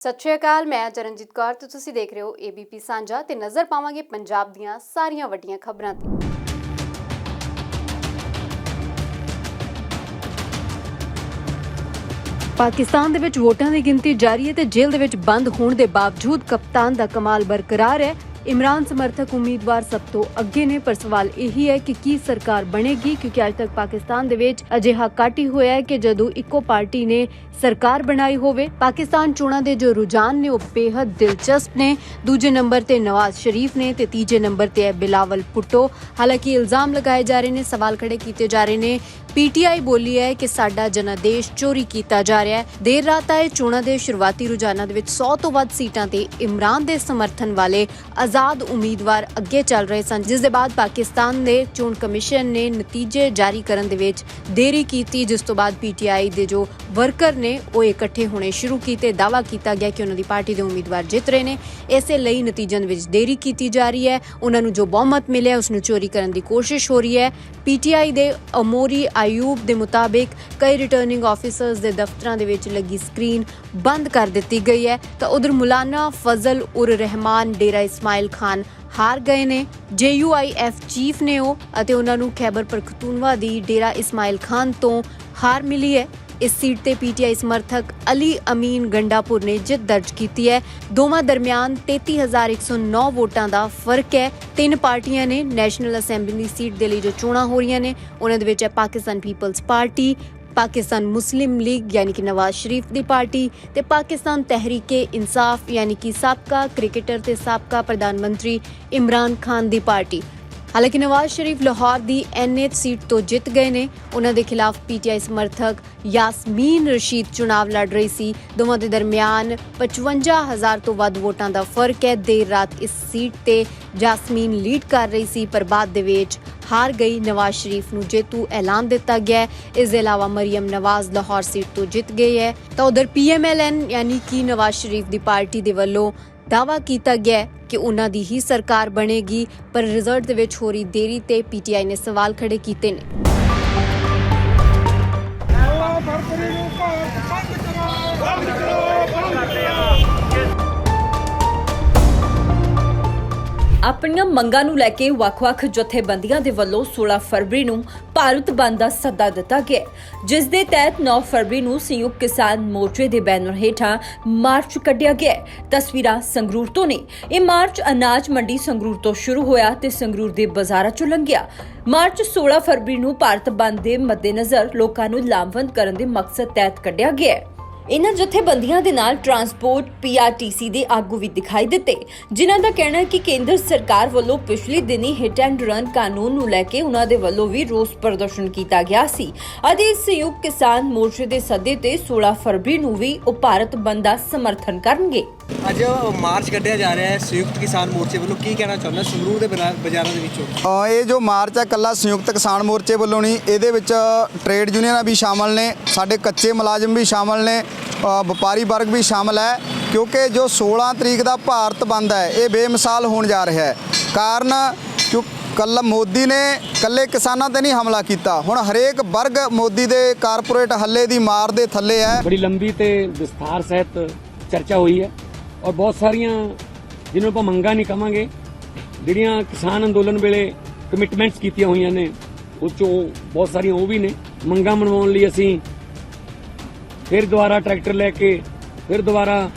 ਸਤਿ ਸ਼੍ਰੀ ਅਕਾਲ, ਮੈਂ ਚਰਨਜੀਤ ਕੌਰ ਤੇ ਤੁਸੀਂ ਦੇਖ ਰਹੇ ਹੋ ABP ਸਾਂਝਾ ਤੇ ਨਜ਼ਰ ਪਾਵਾਂਗੇ ਪੰਜਾਬ ਦੀਆਂ ਸਾਰੀਆਂ ਵੱਡੀਆਂ ਖਬਰਾਂ ਤੇ। ਪਾਕਿਸਤਾਨ ਦੇ ਵਿੱਚ ਵੋਟਾਂ ਦੀ ਗਿਣਤੀ ਜਾਰੀ ਹੈ ਤੇ ਜੇਲ੍ਹ ਦੇ ਵਿੱਚ ਬੰਦ ਹੋਣ ਦੇ ਬਾਵਜੂਦ ਕਪਤਾਨ ਦਾ ਕਮਾਲ ਬਰਕਰਾਰ ਹੈ। ਇਮਰਾਨ ਸਮਰਥਕ ਉਮੀਦਵਾਰ ਸਭ ਤੋਂ ਅੱਗੇ ਨੇ, ਪਰ ਸਵਾਲ ਇਹੀ ਹੈ ਕਿ ਕੀ ਸਰਕਾਰ ਬਣੇਗੀ? ਕਿਉਂਕਿ ਅੱਜ ਤੱਕ ਪਾਕਿਸਤਾਨ ਦੇ ਵਿੱਚ ਅਜਿਹਾ ਘੱਟ ਹੀ ਹੋਇਆ ਹੈ ਕਿ ਜਦੋਂ ਇੱਕੋ ਪਾਰਟੀ ਨੇ ਸਰਕਾਰ ਬਣਾਈ ਹੋਵੇ। ਪਾਕਿਸਤਾਨ ਚੋਣਾਂ ਦੇ ਜੋ ਰੁਝਾਨ ਨੇ, ਉਹ ਬੇहद ਦਿਲਚਸਪ ਨੇ। ਦੂਜੇ ਨੰਬਰ ਤੇ ਨਵਾਜ਼ ਸ਼ਰੀਫ ਨੇ ਤੇ ਤੀਜੇ ਨੰਬਰ ਤੇ ਹੈ ਬਿਲਾਵਲ ਪੁੱਟੋ ਹਾਲਾਂਕਿ ਇਲਜ਼ਾਮ ਲਗਾਏ ਜਾ ਰਹੇ ਨੇ, ਸਵਾਲ ਖੜੇ ਕੀਤੇ ਜਾ ਰਹੇ ਨੇ। ਪੀਟੀਆਈ ਬੋਲੀ ਹੈ ਕਿ ਸਾਡਾ ਜਨਾਦੇਸ਼ ਚੋਰੀ ਕੀਤਾ ਜਾ ਰਿਹਾ ਹੈ। ਦੇਰ ਰਾਤ ਆਏ ਚੋਣਾਂ ਦੇ ਸ਼ੁਰੂਆਤੀ ਰੁਝਾਨਾਂ ਦੇ ਵਿੱਚ 100 ਤੋਂ ਵੱਧ ਸੀਟਾਂ ਤੇ ਇਮਰਾਨ ਦੇ ਸਮਰਥਨ ਵਾਲੇ ਆਜ਼ਾਦ ਉਮੀਦਵਾਰ ਅੱਗੇ ਚੱਲ ਰਹੇ ਸਨ, ਜਿਸ ਦੇ ਬਾਅਦ ਪਾਕਿਸਤਾਨ ਦੇ ਚੋਣ ਕਮਿਸ਼ਨ ਨੇ ਨਤੀਜੇ ਜਾਰੀ ਕਰਨ ਦੇ ਵਿੱਚ ਦੇਰੀ ਕੀਤੀ, ਜਿਸ ਤੋਂ ਬਾਅਦ ਪੀਟੀਆਈ ਦੇ ਜੋ ਵਰਕਰ ਨੇ ਉਹ ਇਕੱਠੇ ਹੋਣੇ ਸ਼ੁਰੂ ਕੀਤੇ। ਦਾਵਾ ਕੀਤਾ ਗਿਆ ਕਿ ਉਹਨਾਂ ਦੀ ਪਾਰਟੀ ਦੇ ਉਮੀਦਵਾਰ ਜਿੱਤ ਰਹੇ ਨੇ। ਇਸੇ ਲਈ ਨਤੀਜਿਆਂ ਵਿੱਚ ਦੇਰੀ ਕੀਤੀ ਜਾ ਰਹੀ ਹੈ। ਉਹਨਾਂ ਨੂੰ ਜੋ ਬਹੁਮਤ ਮਿਲਿਆ, ਉਸ ਨੂੰ ਚੋਰੀ ਕਰਨ ਦੀ ਕੋਸ਼ਿਸ਼ ਹੋ ਰਹੀ ਹੈ। ਪੀਟੀਆਈ ਦੇ ਅਮੋਰੀ ਆਯੂਬ ਦੇ ਮੁਤਾਬਿਕ ਕਈ ਰਿਟਰਨਿੰਗ ਆਫੀਸਰਸ ਦੇ ਦਫ਼ਤਰਾਂ ਦੇ ਵਿੱਚ ਲੱਗੀ ਸਕਰੀਨ ਬੰਦ ਕਰ ਦਿੱਤੀ ਗਈ ਹੈ। ਤਾਂ ਉਧਰ ਮੁਲਾਨਾ ਫਜ਼ਲ ਉਰ ਰਹਿਮਾਨ, ਡੇਰਾ ਇਸਮਾਇਲ ਖਾਨ ਹਾਰ ਗਏ ਨੇ। ਜੇਯੂਆਈਐਫ ਚੀਫ ਨੇ ਉਹ ਅਤੇ ਉਹਨਾਂ ਨੂੰ ਖੈਬਰ ਪਖਤੂਨਵਾ ਦੀ ਡੇਰਾ ਇਸਮਾਇਲ ਖਾਨ ਤੋਂ ਹਾਰ ਮਿਲੀ ਹੈ। ਇਸ ਸੀਟ ਤੇ ਪੀਟੀਆਈ ਸਮਰਥਕ ਅਲੀ ਅਮੀਨ ਗੰਡਾਪੁਰ ਨੇ ਜਿੱਤ ਦਰਜ ਕੀਤੀ ਹੈ। ਦੋਵਾਂ ਦਰਮਿਆਨ 33109 ਵੋਟਾਂ ਦਾ ਫ਼ਰਕ ਹੈ। ਤਿੰਨ ਪਾਰਟੀਆਂ ਨੇ ਨੈਸ਼ਨਲ ਅਸੈਂਬਲੀ ਸੀਟ ਦੇ ਲਈ ਜੋ ਚੋਣਾਂ ਹੋ ਰਹੀਆਂ ਨੇ, ਉਹਨਾਂ ਦੇ ਵਿੱਚ ਹੈ Pakistan Peoples Party, Pakistan Muslim League ਯਾਨੀ ਕਿ ਨਵਾਜ਼ ਸ਼ਰੀਫ ਦੀ ਪਾਰਟੀ ਤੇ ਪਾਕਿਸਤਾਨ ਤਹਿਰੀਕੇ ਇਨਸਾਫ ਯਾਨੀ ਕਿ ਸਾਬਕਾ ਕ੍ਰਿਕਟਰ ਤੇ ਸਾਬਕਾ ਪ੍ਰਧਾਨ ਮੰਤਰੀ ਇਮਰਾਨ ਖਾਨ ਦੀ ਪਾਰਟੀ। ਹਾਲਾਂਕਿ ਨਵਾਜ਼ ਸ਼ਰੀਫ ਲਾਹੌਰ ਦੀ ਐਨਐਚ ਸੀਟ ਤੋਂ ਜਿੱਤ ਗਏ ਨੇ। ਉਹਨਾਂ ਦੇ ਖਿਲਾਫ ਪੀਟੀਆਈ ਸਮਰਥਕ ਯਾਸਮੀਨ ਰਸ਼ੀਦ ਚੁਣਾਵ ਲੜ ਰਹੀ ਸੀ। ਦੋਵਾਂ ਦੇ ਦਰਮਿਆਨ 55000 ਤੋਂ ਵੱਧ ਵੋਟਾਂ ਦਾ ਫ਼ਰਕ ਹੈ। ਦੇਰ ਰਾਤ ਇਸ ਸੀਟ ਤੇ ਯਾਸਮੀਨ ਲੀਡ ਕਰ ਰਹੀ ਸੀ, ਪਰ ਬਾਅਦ ਦੇ ਵਿੱਚ ਹਾਰ ਗਈ। ਨਵਾਜ਼ ਸ਼ਰੀਫ ਨੂੰ ਜੇਤੂ ਐਲਾਨ ਦਿੱਤਾ ਗਿਆ ਇਸ ਦੇ ਇਲਾਵਾ ਮਰੀਮ ਨਵਾਜ਼ ਲਾਹੌਰ ਸੀਟ ਤੋਂ ਜਿੱਤ ਗਈ ਹੈ। ਤਾਂ ਉਧਰ ਪੀਐਮਐਲਐਨ ਯਾਨੀ ਕਿ ਨਵਾਜ਼ ਸ਼ਰੀਫ ਦੀ ਪਾਰਟੀ ਦੇ ਵੱਲੋਂ ਦਾਵਾ ਕੀਤਾ ਗਿਆ ਕਿ ਉਹਨਾਂ ਦੀ ਹੀ ਸਰਕਾਰ ਬਣੇਗੀ, ਪਰ ਰਿਜ਼ਲਟ ਦੇ ਵਿੱਚ ਹੋ ਰਹੀ ਦੇਰੀ ਤੇ ਪੀਟੀਆਈ ਨੇ ਸਵਾਲ ਖੜੇ ਕੀਤੇ ਨੇ। ਆਪਣੀਆਂ ਮੰਗਾਂ ਨੂੰ ਲੈ ਕੇ ਵੱਖ-ਵੱਖ ਜਥੇਬੰਦੀਆਂ ਦੇ ਵੱਲੋਂ 16 ਫਰਵਰੀ ਨੂੰ ਭਾਰਤ ਬੰਦ ਦਾ ਸੱਦਾ ਦਿੱਤਾ ਗਿਆ ਜਿਸ ਦੇ ਤਹਿਤ 9 ਫਰਵਰੀ ਨੂੰ ਸੰਯੁਕਤ ਕਿਸਾਨ ਮੋਰਚੇ ਦੇ ਬੈਨਰ ਹੇਠਾਂ ਮਾਰਚ ਕੱਢਿਆ ਗਿਆ ਤਸਵੀਰਾਂ ਸੰਗਰੂਰ ਤੋਂ ਨੇ। ਇਹ ਮਾਰਚ ਅਨਾਜ ਮੰਡੀ ਸੰਗਰੂਰ ਤੋਂ ਸ਼ੁਰੂ ਹੋਇਆ ਤੇ ਸੰਗਰੂਰ ਦੇ ਬਾਜ਼ਾਰਾਂ ਚੋਂ ਲੰਘਿਆ। ਮਾਰਚ 16 ਫਰਵਰੀ ਨੂੰ ਭਾਰਤ ਬੰਦ ਦੇ ਮੱਦੇਨਜ਼ਰ ਲੋਕਾਂ ਨੂੰ ਲਾਮਬੰਦ ਕਰਨ ਦੇ ਮਕਸਦ ਤਹਿਤ ਕੱਢਿਆ ਗਿਆ ਹੈ ਇਨ੍ਹਾਂ ਜਥੇਬੰਦੀਆਂ ਦੇ ਨਾਲ ਟਰਾਂਸਪੋਰਟ ਪੀਆਰਟੀਸੀ ਦੇ ਆਗੂ ਵੀ ਦਿਖਾਈ ਦਿੱਤੇ, ਜਿਨ੍ਹਾਂ ਦਾ ਕਹਿਣਾ ਹੈ ਕਿ ਕੇਂਦਰ ਸਰਕਾਰ ਵੱਲੋਂ ਪਿਛਲੇ ਦਿਨੀ ਹਿੱਟ ਐਂਡ ਰਨ ਕਾਨੂੰਨ ਨੂੰ ਲੈ ਕੇ ਉਹਨਾਂ ਦੇ ਵੱਲੋਂ ਵੀ ਰੋਸ ਪ੍ਰਦਰਸ਼ਨ ਕੀਤਾ ਗਿਆ ਸੀ। ਅਤੇ ਇਸ ਸੰਯੁਕਤ ਕਿਸਾਨ ਮੋਰਚੇ ਦੇ ਸੱਦੇ ਤੇ 16 ਫਰਵਰੀ ਨੂੰ ਵੀ ਉਹ ਭਾਰਤ ਬੰਦ ਦਾ ਸਮਰਥਨ ਕਰਨਗੇ। ਅੱਜ ਮਾਰਚ ਕੱਢਿਆ ਜਾ ਰਿਹਾ ਹੈ ਸੰਯੁਕਤ ਕਿਸਾਨ ਮੋਰਚੇ ਵੱਲੋਂ। ਕੀ ਕਹਿਣਾ ਚਾਹੁੰਦਾ? ਸੰਗਰੂਰ ਦੇ ਬਣਾ- ਬਾਜ਼ਾਰਾਂ ਦੇ ਵਿੱਚੋਂ। ਇਹ ਜੋ ਮਾਰਚ ਹੈ ਕੱਲਾ ਸੰਯੁਕਤ ਕਿਸਾਨ ਮੋਰਚੇ ਵੱਲੋਂ ਨਹੀਂ ਇਹਦੇ ਵਿੱਚ ਟ੍ਰੇਡ ਯੂਨੀਅਨਾਂ ਵੀ ਸ਼ਾਮਲ ਨੇ ਸਾਡੇ ਕੱਚੇ ਮੁਲਾਜ਼ਮ ਵੀ ਸ਼ਾਮਲ ਨੇ ਵਪਾਰੀ ਵਰਗ ਵੀ ਸ਼ਾਮਲ ਹੈ ਕਿਉਂਕਿ ਜੋ 16 ਤਰੀਕ ਦਾ ਭਾਰਤ ਬੰਦ ਹੈ ਇਹ ਬੇਮਿਸਾਲ ਹੋਣ ਜਾ ਰਿਹਾ ਹੈ। ਕਾਰਨ ਕਿਉਂ ਕੱਲ ਮੋਦੀ ਨੇ ਕੱਲੇ ਕਿਸਾਨਾਂ ਤੇ ਨਹੀਂ ਹਮਲਾ ਕੀਤਾ। ਹੁਣ ਹਰੇਕ ਵਰਗ ਮੋਦੀ ਦੇ ਕਾਰਪੋਰੇਟ ਹੱਲੇ ਦੀ ਮਾਰ ਦੇ ਥੱਲੇ ਹੈ। ਬੜੀ ਲੰਬੀ ਤੇ ਵਿਸਥਾਰ ਸਹਿਤ ਚਰਚਾ ਹੋਈ ਹੈ। ਔਰ ਬਹੁਤ ਸਾਰੀਆਂ ਜਿਹਨੂੰ ਆਪਾਂ ਮੰਗਾਂ ਨਹੀਂ ਕਵਾਂਗੇ, ਜਿਹੜੀਆਂ ਕਿਸਾਨ ਅੰਦੋਲਨ ਵੇਲੇ ਕਮਿਟਮੈਂਟਸ ਕੀਤੀਆਂ ਹੋਈਆਂ ਨੇ, ਉਸ 'ਚੋਂ ਬਹੁਤ ਸਾਰੀਆਂ ਉਹ ਵੀ ਨੇ। ਮੰਗਾਂ ਮਨਵਾਉਣ ਲਈ ਅਸੀਂ ਫਿਰ ਦੁਬਾਰਾ ਟਰੈਕਟਰ ਲੈ ਕੇ, ਫਿਰ ਦੁਬਾਰਾ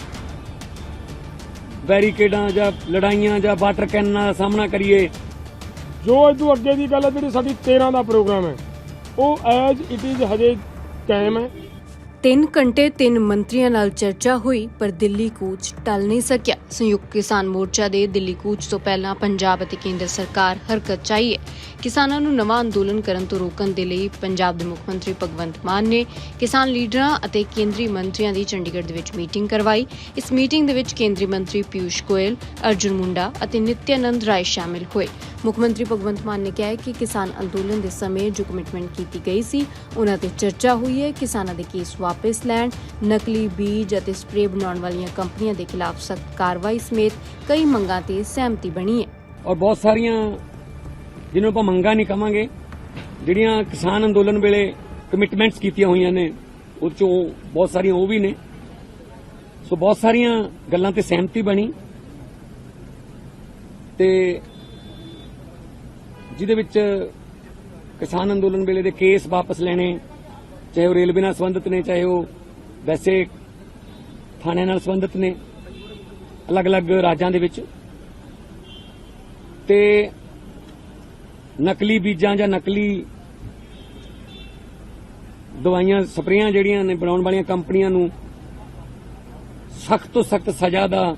ਬੈਰੀਕੇਡਾਂ ਜਾਂ ਲੜਾਈਆਂ ਜਾਂ ਵਾਟਰ ਕੈਨਾਂ ਦਾ ਸਾਹਮਣਾ ਕਰੀਏ। ਜੋ ਅੱਜ ਤੋਂ ਅੱਗੇ ਦੀ ਗੱਲ ਹੈ, ਜਿਹੜੀ ਸਾਡੀ 13 ਦਾ ਪ੍ਰੋਗਰਾਮ ਹੈ, ਉਹ ਐਜ਼ ਇਟ ਇਜ਼ ਹਜੇ ਕਾਇਮ ਹੈ। 3 ਘੰਟੇ ਤਿੰਨ ਮੰਤਰੀਆਂ ਨਾਲ ਚਰਚਾ ਹੋਈ, ਪਰ ਦਿੱਲੀ ਕੂਚ ਟਲ ਨਹੀਂ ਸਕਿਆ। ਸੰਯੁਕਤ ਕਿਸਾਨ ਮੋਰਚਾ ਦੇ ਦਿੱਲੀ ਕੂਚ ਤੋਂ ਪਹਿਲਾਂ ਪੰਜਾਬ ਅਤੇ ਕੇਂਦਰ ਸਰਕਾਰ ਹਰਕਤ ਚਾਹੀਏ ਕਿਸਾਨਾਂ ਨੂੰ ਨਵਾਂ ਅੰਦੋਲਨ ਕਰਨ ਤੋਂ ਰੋਕਣ ਦੇ ਲਈ ਪੰਜਾਬ ਦੇ ਮੁੱਖ ਮੰਤਰੀ ਭਗਵੰਤ ਮਾਨ ਨੇ ਕਿਸਾਨ ਲੀਡਰਾਂ ਅਤੇ ਕੇਂਦਰੀ ਮੰਤਰੀਆਂ ਦੀ ਚੰਡੀਗੜ੍ਹ ਦੇ ਵਿੱਚ ਮੀਟਿੰਗ ਕਰਵਾਈ। ਇਸ ਮੀਟਿੰਗ ਦੇ ਵਿੱਚ ਕੇਂਦਰੀ ਮੰਤਰੀ ਪਿਊਸ਼ ਗੋਇਲ, ਅਰਜੁਨ ਮੁੰਡਾ ਅਤੇ ਨਿਤਿਆਨੰਦ ਰਾਏ ਸ਼ਾਮਿਲ ਹੋਏ। ਮੁੱਖ ਮੰਤਰੀ ਭਗਵੰਤ ਮਾਨ ਨੇ ਕਿਹਾ ਕਿ ਕਿਸਾਨ ਅੰਦੋਲਨ ਦੇ ਸਮੇਂ ਜੋ ਕਮਿਟਮੈਂਟ ਕੀਤੀ ਗਈ ਸੀ, ਉਹਨਾਂ ਤੇ ਚਰਚਾ ਹੋਈ ਹੈ। ਕਿਸਾਨਾਂ ਦੇ ਕੇਸ ਵਾਪਸ ਲੈਣ, ਨਕਲੀ ਬੀਜ ਅਤੇ ਸਪਰੇਅ ਬਣਾਉਣ ਵਾਲੀਆਂ ਕੰਪਨੀਆਂ ਦੇ ਖਿਲਾਫ ਸਖਤ ਕਾਰਵਾਈ ਸਮੇਤ ਕਈ ਮੰਗਾਂ ਤੇ ਸਹਿਮਤੀ ਬਣੀ ਹੈ। ਔਰ ਬਹੁਤ ਸਾਰੀਆਂ ਜਿਹਨੂੰ ਆਪਾਂ ਮੰਗਾਂ ਨਹੀਂ ਕਵਾਂਗੇ, ਜਿਹੜੀਆਂ ਕਿਸਾਨ ਅੰਦੋਲਨ ਵੇਲੇ ਕਮਿਟਮੈਂਟਸ ਕੀਤੀਆਂ ਹੋਈਆਂ ਨੇ ਉਹ 'ਚੋਂ ਬਹੁਤ ਸਾਰੀਆਂ ਉਹ ਵੀ ਨੇ। ਸੋ ਬਹੁਤ ਸਾਰੀਆਂ ਗੱਲਾਂ ਤੇ ਸਹਿਮਤੀ ਬਣੀ। ਤੇ ਜਿਹਦੇ ਵਿੱਚ ਕਿਸਾਨ ਅੰਦੋਲਨ ਵੇਲੇ ਦੇ ਕੇਸ ਵਾਪਸ ਲੈਣੇ ਚਾਹੇ ਉਹ ਰੇਲਵੇ ਨਾਲ ਸੰਬੰਧਿਤ ਨੇ, ਚਾਹੇ ਉਹ ਵੈਸੇ ਥਾਣੇ ਨਾਲ ਸੰਬੰਧਿਤ ਨੇ, ਅਲੱਗ-ਅਲੱਗ ਰਾਜਾਂ ਦੇ ਵਿੱਚ। ਤੇ ਨਕਲੀ ਬੀਜਾਂ ਜਾਂ ਨਕਲੀ ਦਵਾਈਆਂ, ਸਪਰੇਆਂ ਜਿਹੜੀਆਂ ਨੇ ਬਣਾਉਣ ਵਾਲੀਆਂ ਕੰਪਨੀਆਂ ਨੂੰ ਸਖਤ ਤੋਂ ਸਖਤ ਸਜ਼ਾ ਦਾ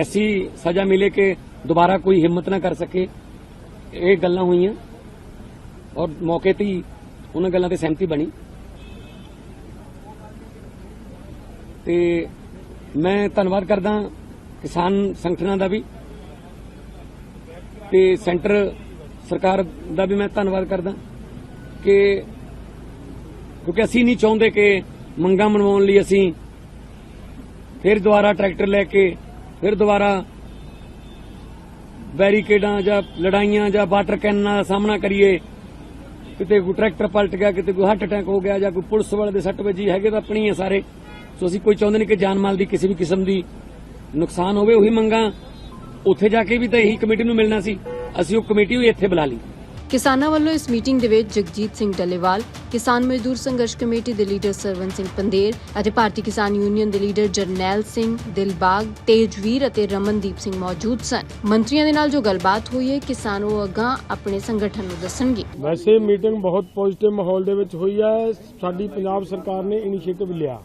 ਐਸੀ ਸਜ਼ਾ ਮਿਲੇ ਕਿ ਦੁਬਾਰਾ ਕੋਈ ਹਿੰਮਤ ਨਾ ਕਰ ਸਕੇ। ਇਹ ਗੱਲਾਂ ਹੋਈਆਂ ਔਰ ਮੌਕੇ ਤੇ ਉਹਨਾਂ ਗੱਲਾਂ ਤੇ ਸਹਿਮਤੀ ਬਣੀ। ਤੇ ਮੈਂ ਧੰਨਵਾਦ ਕਰਦਾ ਕਿਸਾਨ ਸੰਗਠਨਾਂ ਦਾ ਵੀ ਤੇ ਸੈਂਟਰ ਸਰਕਾਰ ਦਾ ਵੀ ਮੈਂ ਧੰਨਵਾਦ ਕਰਦਾ ਕਿ ਕਿਉਂਕਿ ਅਸੀਂ ਨਹੀਂ ਚਾਹੁੰਦੇ ਕਿ ਮੰਗਾਂ ਮਨਵਾਉਣ ਲਈ ਅਸੀਂ ਫਿਰ ਦੁਬਾਰਾ ਟਰੈਕਟਰ ਲੈ ਕੇ ਫਿਰ ਦੁਬਾਰਾ ਬੈਰੀਕੇਡਾਂ ਜਾਂ ਲੜਾਈਆਂ ਜਾਂ ਵਾਟਰ ਕੈਨਾਂ ਦਾ ਸਾਹਮਣਾ ਕਰੀਏ। ਕਿਤੇ ਕੋਈ ਟਰੈਕਟਰ ਪਲਟ ਗਿਆ, ਕਿਤੇ ਕੋਈ ਹਾਰਟ ਅਟੈਕ ਹੋ ਗਿਆ ਜਾਂ ਕੋਈ ਪੁਲਿਸ ਵਾਲੇ ਦੇ ਸੱਟ ਵੱਜੀ, ਹੈਗੇ ਤਾਂ ਆਪਣੀ ਹੈ ਸਾਰੇ। ਸੋ ਅਸੀਂ ਕੋਈ ਚਾਹੁੰਦੇ ਨਹੀਂ ਕਿ ਜਾਨ ਮਾਲ ਦੀ ਕਿਸੇ ਵੀ ਕਿਸਮ ਦੀ ਨੁਕਸਾਨ ਹੋਵੇ, ਉਹੀ ਮੰਗਾਂ ਉੱਥੇ ਜਾ ਕੇ ਵੀ ਤਾਂ ਇਹੀ ਕਮੇਟੀ ਨੂੰ ਮਿਲਣਾ ਸੀ। ਅਸੀਂ ਉਹ ਕਮੇਟੀ ਵੀ ਇੱਥੇ ਬੁਲਾ ਲਈ। ਕਿਸਾਨਾਂ ਵੱਲੋਂ ਇਸ ਮੀਟਿੰਗ ਦੇ ਵਿੱਚ ਜਗਜੀਤ ਸਿੰਘ ਡੱਲੇਵਾਲ, ਕਿਸਾਨ ਮਜ਼ਦੂਰ ਸੰਘਰਸ਼ ਕਮੇਟੀ ਦੇ ਲੀਡਰ ਸਰਵਨ ਸਿੰਘ ਪੰਦੇਰ ਅਤੇ ਭਾਰਤੀ ਕਿਸਾਨ ਯੂਨੀਅਨ ਦੇ ਲੀਡਰ ਜਰਨੈਲ ਸਿੰਘ ਦਿਲਬਾਗ, ਤੇਜਵੀਰ ਅਤੇ ਰਮਨਦੀਪ ਸਿੰਘ ਮੌਜੂਦ ਸਨ। ਮੰਤਰੀਆਂ ਦੇ ਨਾਲ ਜੋ ਗੱਲਬਾਤ ਹੋਈ ਹੈ, ਕਿਸਾਨ ਉਹ ਅਗਾਂਹ ਆਪਣੇ ਸੰਗਠਨ ਨੂੰ ਦੱਸਣਗੇ। ਵੈਸੇ ਮੀਟਿੰਗ ਬਹੁਤ ਪੋਜ਼ਿਟਿਵ ਮਾਹੌਲ ਦੇ ਵਿੱਚ ਹੋਈ ਹੈ। ਸਾਡੀ ਪੰਜਾਬ ਸਰਕਾਰ ਨੇ ਇਨੀਸ਼ੀਏਟਿਵ ਲਿਆ।